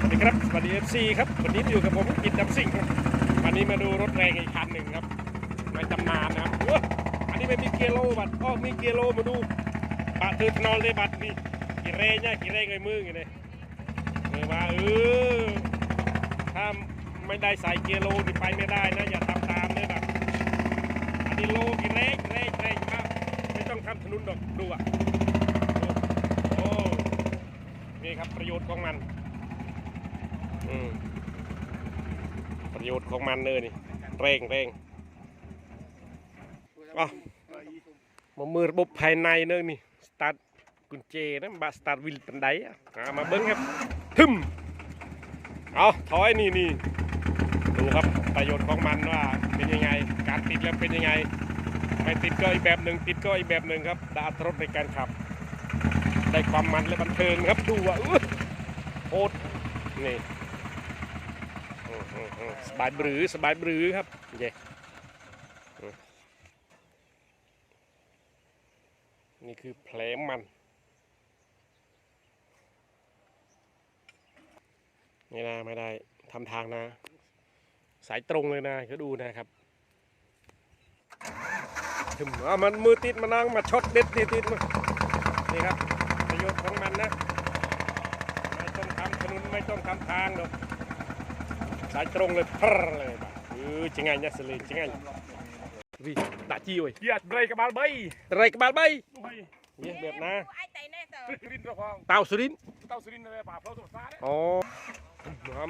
สวัสดีครับสวัสดีเอฟซีครับวันนี้อยู่กับผมกิตดับซิ่งครับวันนี้มาดูรถแรงอีกคันหนึ่งครับในตำนานนะครับว้ยอันนี้ไม่มีเกียร์โลบัตอ๋อมีเกียร์โลมาดูบะเธอนอลเลยบัตนี่กี่เร่เนี่ยกี่เรไงยมือไงเนี่ยเออมาเออถ้าไม่ได้ใส่เกียร์โลนี่ไปไม่ได้นะอย่าทำตามเลยแบบอันนี้โลกี่เรกี่เร่เรมากไม่ต้องทำถนนดอกดูอะโอ้นี่ครับประโยชน์ของมัน ประโยชน์ของมันเลยนี่ เร่งเร่งอ่มามือระบบภายในเนอะนี่ สตาร์ทกุญแจนะบาสตาร์ทวิลปันไดอะมาเบิ้งครับ ทึมเอาถอยนี่นี่ดูครับประโยชน์ของมันว่าเป็นยังไง การติดแล้วเป็นยังไง ไม่ติดก็อีกแบบหนึ่งติดก็อีกแบบหนึ่งครับด้อัตรถในการขับ ได้ความมันและบันเทิงครับดูว่าอื้อโอดนี่ สบายบรือสบายบรือครับเย่อืมนี่คือแผลมันนี่นะไม่ได้ทำทางนะ สายตรงเลยนะเขาดูนะครับถึงอะมันมือติดมานั่งมาช็อตเด็ดติดติดมานี่ครับ ประโยชน์ของมันนะ ไม่ต้องทำถนนไม่ต้องทำทางหรอก สายตรงเลยพรเลยอือจังไงเนี่ยสลีจังไงวิตัดจีว้ยเกียร์ไกระบาลใบไรกระบาลใบเนี่ยแบบนะเต่าสุรินเต่าสุรินเลยป่าเพราสุสานอ๋อ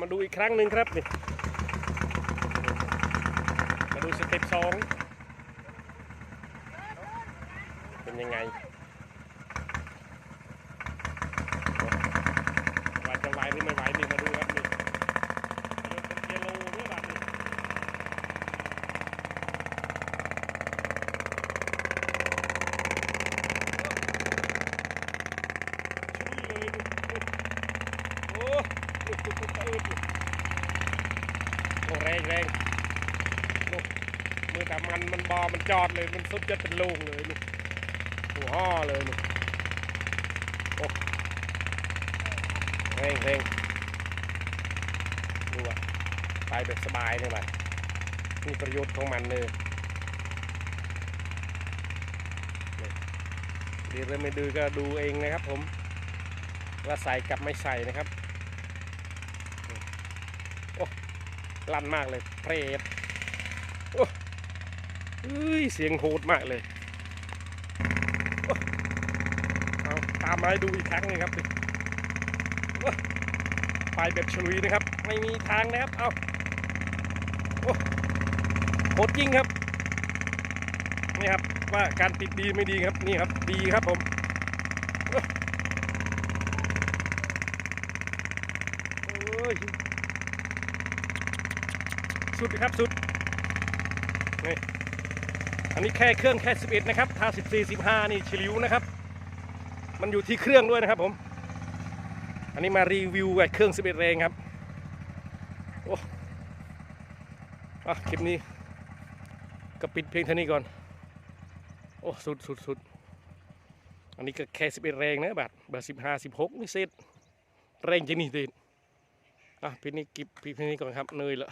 มาดูอีกครั้งหนึ่งครับนี่มาดูสเต็ปสองเป็นยังไงว่าจะไหวหรือไม่ไหวนี่มาดู โอ้แรงแรงลูกมือแต่มันมันบอมันจอดเลยมันสุดจะเป็นลูกเลยลูกหัวห่อเลยลูกโอ้แรงแรงดูอะไปแบบสบายเลยไปนี่ประโยชน์ของมันเลยนี่เดี๋ยวเราไม่ดูก็ดูเองนะครับผมว่าใส่กับไม่ใส่นะครับ โอ้ ลั่นมากเลยเปรตโอ้เอ้ยเสียงโหดมากเลยเอาตามมาให้ดูอีกครั้งหนึงครับไปแบบฉลุยนะครับ ไม่มีทางนะครับ เอาโอ้โหดจริงครับนี่ครับว่าการติดดีไม่ดีครับนี่ครับดีครับผมโอ้ย สุดครับสุดนี่อันนี้แค่เครื่องแค่ 11 นะครับถ้า 14 15 นี่ฉลิวนะครับ มันอยู่ที่เครื่องด้วยนะครับผม อันนี้มารีวิวไอ้เครื่อง 11 แรงครับ โอ้อะคลิปนี้ก็ปิดเพียงเท่านี้ก่อน โอ้ สุดสุดสุดอันนี้ก็แค่11 แรงนะบัตรเบอร์15 16 นี่เสร็จแรงจริงนี่เด็ดอะพี่นี่กิบพี่นี่ก่อนครับเนยละ